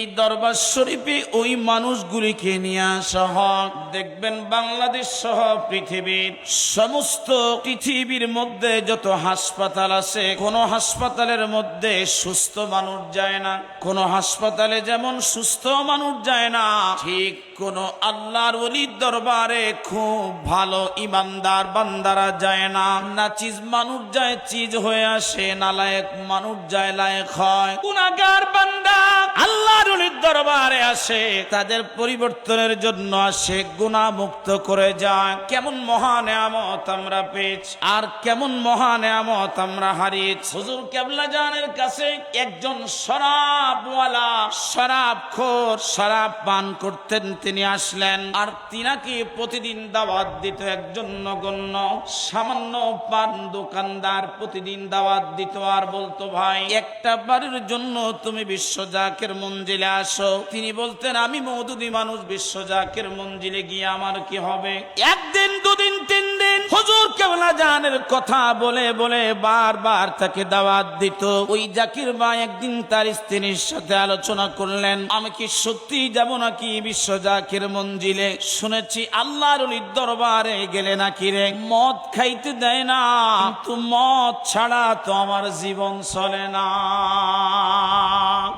এই দরবার শরীফে ওই মানুষগুলিকে নিয়ে আসা হক দেখবেন বাংলাদেশ সহ পৃথিবীর সমস্ত পৃথিবীর মধ্যে যত হাসপাতাল আছে, কোন হাসপাতালের মধ্যে সুস্থ মানুষ যায় না, কোন হাসপাতালে যেমন সুস্থ মানুষ যায় না, ঠিক কোন আল্লাহর অলির দরবারে খুব ভালো ইমানদার বান্দারা যায় না। না চিজ মানুষ যায়, চিজ হয়ে আসে না লায়ক মানুষ যায়, লায়ক হয়। গুনাগার বান্দা আল্লাহর অলির দরবারে আসে, তাদের পরিবর্তনের জন্য আসে গুনাহ মুক্ত করে যায়। কেমন মহা নেয়ামত আমরা পেয়েছি, আর কেমন মহান নেয়ামত আমরা হারিয়েছি। হুজুর কেবলা জানের কাছে একজন শরাবওয়ালা শরাব খোর শরাব পান করতেন তিনি আসলেন। আর তিনাকে প্রতিদিন দাওয়াত দিত একজন নগণ্য, সামান্য পান দোকানদার প্রতিদিন দাওয়াত দিত। আর বলতো, ভাই, একটা বারের জন্য তুমি বিশ্ব জাকের মঞ্জিলে আসো। তিনি বলতেন, আমি মৌদুদি মানুষ বিশ্ব জাকের মঞ্জিলে গিয়ে আমার কি হবে? একদিন, দুদিন, তিন হুজুর কেবলা জানের কথা বলে বলে বারবার তাকে দাওয়াত দিত। ওই জাকির মা একদিন তার স্ত্রীর সাথে আলোচনা করলেন। আমি কি সত্যি যাব নাকি বিশ্ব জাকির মঞ্জিলে? শুনেছি আল্লাহর দরবারে গেলে নাকি রে? মদ খাইতে দেয় না, কিন্তু মদ ছাড়া তো আমার জীবন চলে না।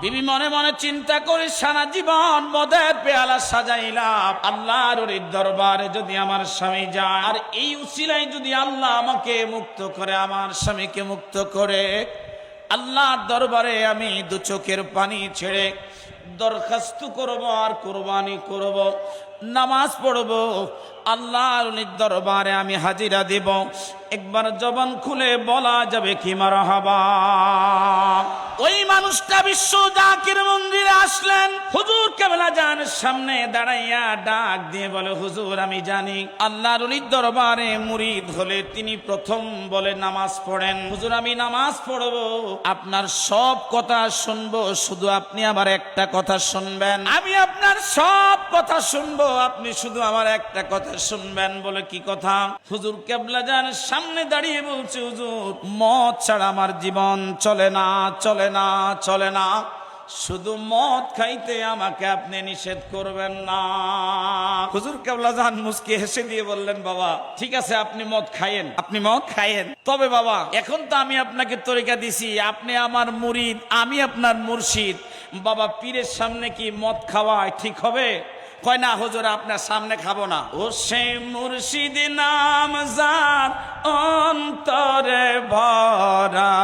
বিবি মনে মনে চিন্তা করে সারা জীবন মদের পেয়ালা সাজাইলাম। আল্লাহর দরবারে যদি আমার স্বামী যায়, আর এই উসিলাই যদি আল্লাহ আমাকে মুক্ত করে, আমার স্বামীকে মুক্ত করে, আল্লাহর দরবারে আমি দু চোখের পানি ছেড়ে দরখাস্ত করব, আর কোরবানি করব, নামাজ পড়ব, আল্লাহর দরবারে আমি হাজিরা দেব। একবার জবান খুলে বলা যাবে কি মারা মানুষটা বিশ্ব জাকির মন্দিরে আসলেন। হুজুর কেবলা যান সামনে দাঁড়াইয়া ডাক দিয়ে বলে, হুজুর, আমি জানি আল্লাহর অলির দরবারে মুরিদ হলে তিনি প্রথম বলে নামাজ পড়েন। হুজুর, আমি নামাজ পড়ব, আপনার সব কথা শুনব, শুধু আপনি আমার একটা কথা শুনবেন। আমি আপনার সব কথা শুনব, আপনি শুধু আমার একটা কথা শুনবেন বলে কি কথা? হুজুর কেবলা যান সামনে দাঁড়িয়ে বলছে, হুজুর, মদ ছাড়া আমার জীবন চলে না চলে না। চলে না। শুধু মদ খাইতে আমাকে আপনি নিষেধ করবেন না। হুজুর কেবলা জাহান মুসকি হেসে দিয়ে বললেন বাবা ঠিক আছে আপনি মদ খাইয়েন। আপনি মদ খাইয়েন? তবে বাবা এখন তো আমি আপনাকে তরিকা দিছি আপনি আমার মুরিদ আমি আপনার মুর্শিদ। বাবা পীরের সামনে কি মদ খাওয়া ঠিক হবে? কয় না হুজুর আপনার সামনে খাব না। ও সে মুর্শিদ নাম যার অন্তরে ভরা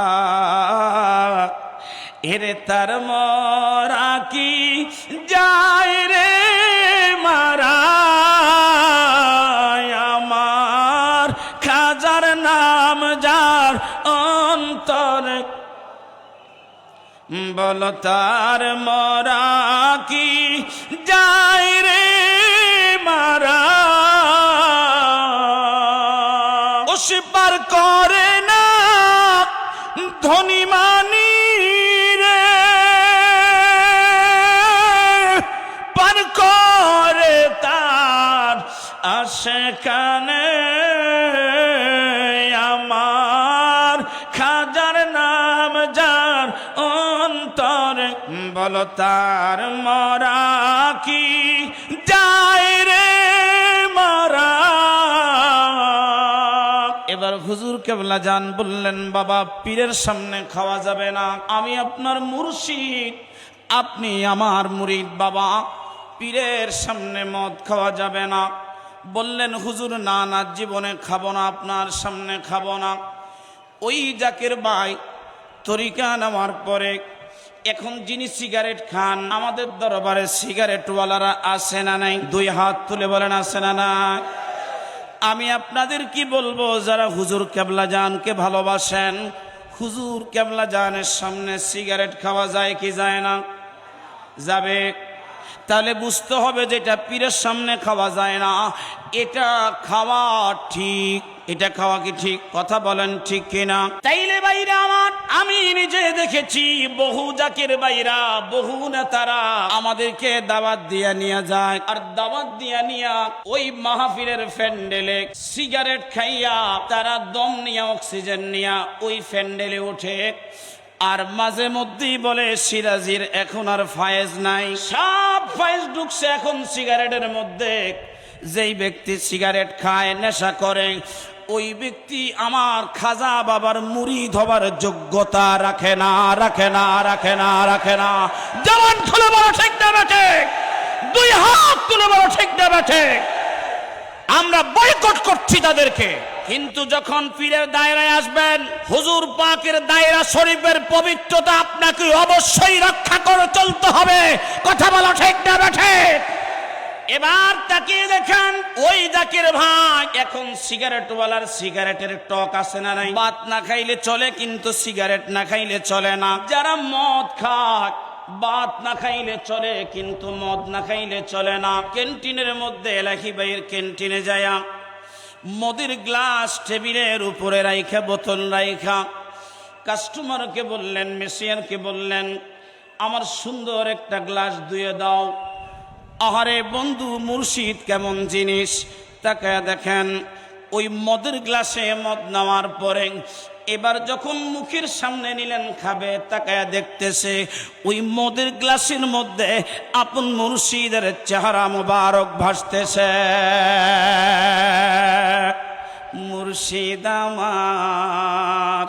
এরে তার মরা কি যায় রে মারা আমার খাজার নাম যার অন্তরে। বল তার মরা কি যায় রে মারা ওসে পার করে না ধনী মানি তার আসে কানে আমার খাজার নাম যার অন্তরে, বল তার মরা কি যায় রে মরা? এবার হুজুর কেবলা যান বললেন, বাবা, পীরের সামনে খাওয়া যাবে না। আমি আপনার মুর্শিদ, আপনি আমার মুরিদ, বাবা। পীরের সামনে মদ খাওয়া যাবে না। বললেন, হুজুর, না না, জীবনে খাব না, আপনার সামনে খাব না। ওই জাকের ভাই তরিকা নেওয়ার পরে, এখন যিনি সিগারেট খান, আমাদের দরবারে সিগারেটওয়ালারা আসে না নাই? দুই হাত তুলে বলেন আসে না নাই। আমি আপনাদের কি বলব, যারা হুজুর কেবলা জানকে ভালোবাসেন, হুজুর কেবলা জানের সামনে সিগারেট খাওয়া যায় কি যায় না? যাবে। তাহলে বুঝতে হবে যে এটা পীরের সামনে খাওয়া যায় না। এটা খাওয়া ঠিক। এটা খাওয়া কি ঠিক? কথা বলেন ঠিক কিনা? তাইলে বাইরে আমার, আমি নিজে দেখেছি বহু জাকের বাইরা, বহু নেতারা আমাদেরকে দাওয়াত দিয়া নিয়ে যায়। আর দাওয়াত দিয়া নিয়া ওই মাহফিলের ফ্যান্ডেলে সিগারেট খাইয়া তারা দম নিয়া, অক্সিজেন নিয়া ওই ফ্যান্ডেলে ওঠে। আর মাঝে মধ্যেই বলে, সিরাজির এখন আর ফায়েজ নাই। সব ফায়েজ ঢুকছে এখন সিগারেটের মধ্যে। যেই ব্যক্তি সিগারেট খায়, নেশা করে, ওই ব্যক্তি আমার খাজা বাবার মুড়ি ধবার যোগ্যতা রাখে না রাখে না রাখে না রাখে না। জবান খুলে বলো, ঠিক না বেঠে? দুই হাত তুলে বলো, ঠিক না বেঠে? আমরা বয়কট করছি তাদেরকে। কিন্তু যখন পীরের দায়রায় আসবেন, হুজুর পাকের দায়রা শরীফের পবিত্রতা আপনাকে অবশ্যই রক্ষা করে চলতে হবে। কথা বলো ঠিক না বেঠে? এবার তাকিয়ে দেখেন, ওই জাকির ভাই, এখন সিগারেট ওয়ালার সিগারেটের টক আছে না নাই? বাত না খাইলে চলে, কিন্তু সিগারেট না খাইলে চলে না। যারা মদ খায় বাত না খাইলে চলে, কিন্তু মদ না খাইলে চলে না। ক্যান্টিনের মধ্যে এলাহি ভাইয়ের ক্যান্টিনে যায়া মদের গ্লাস টেবিলের উপরে রাইখা, বোতল রাইখা। কাস্টমারকে বললেন মেসিয়ারকে বললেন, আমার সুন্দর একটা গ্লাস ধুয়ে দাও। আহারে বন্ধু, মুর্শিদ কেমন জিনিস? তাকে দেখেন, ওই মদের গ্লাসে মদ নেওয়ার পরে এবার যখন মুখের সামনে নিলেন খাবে, তাকায় দেখতেছে, ওই মদের গ্লাসের মধ্যে আপন মুর্শিদের চেহারা মোবারক ভাসতেছে। মুর্শিদ আমার,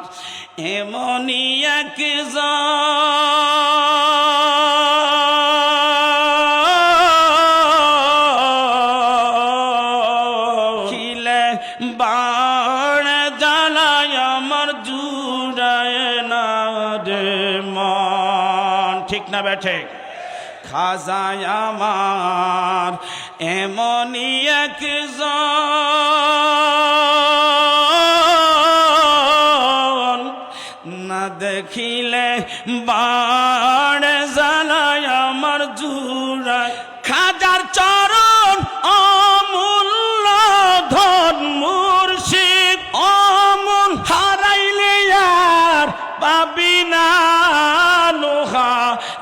এমনই এক খিলে না বেঠে খাজায় আমার এমনই এক না দেখিলে বাণ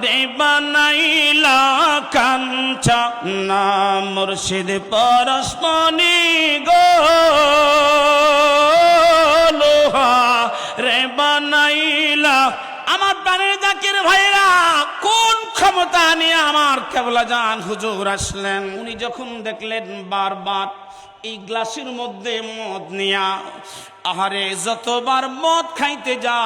রে বানাইলা কাঞ্চা না মুর্শিদ পরশমণি গো। লোহা রে বানাইলা। আমার প্রাণের জাকির ভাইরা, কোন ক্ষমতা নিয়ে আমার কেবলা যান হুজুর আসলেন? উনি যখন দেখলেন বারবার এই গ্লাসের মধ্যে মদ নিয়া, আহারে যতবার মদ খাইতে যা,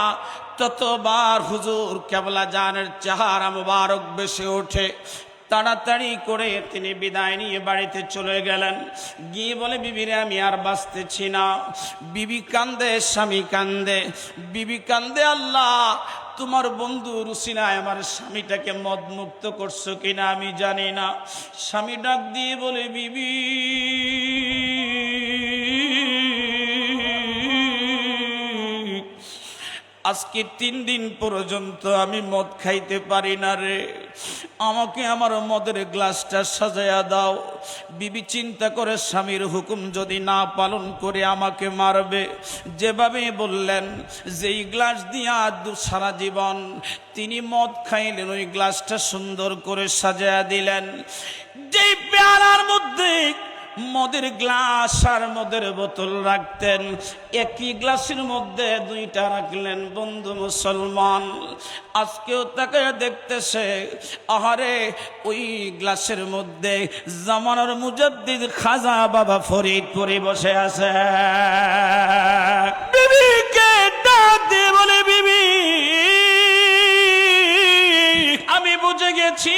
ততবার হুজুর কেবলা জানের চেহারা মুবারক বেশি ওঠে। তাড়াতাড়ি করে তিনি বিদায় নিয়ে বাড়িতে চলে গেলেন। গিয়ে বলে, বিবিরে, আমি আর বাঁচতেছি না। বিবি কান্দে, স্বামী কান্দে। বিবি কান্দে, আল্লাহ, তোমার বন্ধু রুসিনায় আমার স্বামীটাকে মদ মুক্ত করছ কিনা আমি জানি না। স্বামী ডাক দিয়ে বলে, বিবি আজকে তিন দিন পর্যন্ত আমি মদ খাইতে পারি না রে। আমাকে আমার মদের গ্লাসটা সাজায়া দাও। বিবি চিন্তা করে স্বামীর হুকুম যদি না পালন করে আমাকে মারবে। যেভাবে বললেন, যেই গ্লাস দিয়া সারা জীবন তিনি মদ খাইলেন, ওই গ্লাসটা সুন্দর করে সাজায়া দিলেন। যেই পেয়ালার মধ্যে মদের গ্লাস আর মদের বোতল রাখতেন। একই গ্লাসের মধ্যে দুইটা রাখলেন বন্ধু মুসলমান। আজকেও তাকে দেখতেছে। আহারে, ওই গ্লাসের মধ্যে জামানোর মুজাদ্দিদ খাজা বাবা ফরিদ ফরিদপুরে বসে আছে। বিবিকে বলে, বিবি, আমি বুঝে গেছি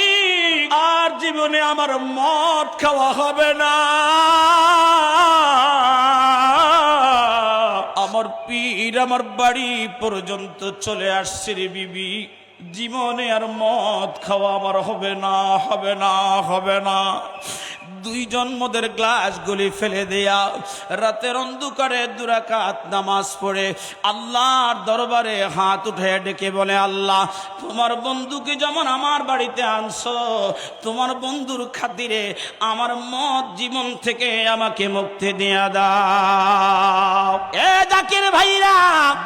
জীবনে আমার মদ খাওয়া হবে না। আমার পীর আমার বাড়ি পর্যন্ত চলে আসছে রে বিবি। জীবনে আর মদ খাওয়া আমার হবে না হবে না হবে না। দুইজন মদের গ্লাসগুলি ফেলে দেয়া রাতের অন্ধকারে দুরাকাত নামাজ পড়ে আল্লাহর দরবারে হাত উঠে ডেকে বলে, আল্লাহ, তোমার বন্ধুকে যেমন আমার বাড়িতে আনছো, তোমার বন্ধুর খাতিরে আমার মত জীবন থেকে আমাকে মুক্তি দিয়া দাও। এ জাকির ভাইরা,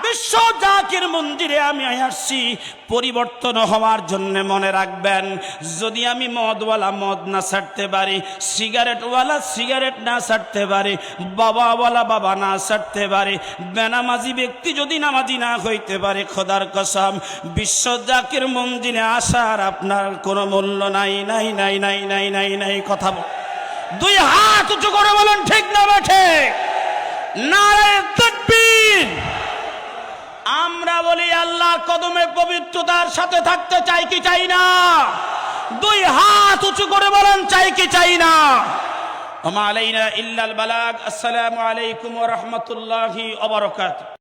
বিশ্ব জাকির মন্দিরে আমি আসছি। পরিবর্তন হওয়ার জন্য মনে রাখবেন, যদি আমি মদওয়ালা মদ না ছাড়তে পারি, সিগারেটওয়ালা সিগারেট না ছাড়তে পারি, বাবাওয়ালা বাবা না ছাড়তে পারে, বেনামাজি ব্যক্তি যদি নামাজি না হইতে পারে, খোদার কসম, বিশ্ব জাকির মন্দিরে আসার আপনার কোনো মূল্য নাই নাই নাই নাই নাই নাই নাই, কথা দুই হাত উঁচু করে বলেন, ঠিক না বেঠে নারায়ণ তকবীর আমরা বলি, আল্লাহ কদমে পবিত্রতার সাথে থাকতে চাই কি চাই না? দুই হাত উঁচু করে বলেন, চাই কি চাই না? আলাইনা ইল্লাল বালাগ, আসসালামু আলাইকুম ওয়া রাহমাতুল্লাহি ওয়া বারাকাতুহু।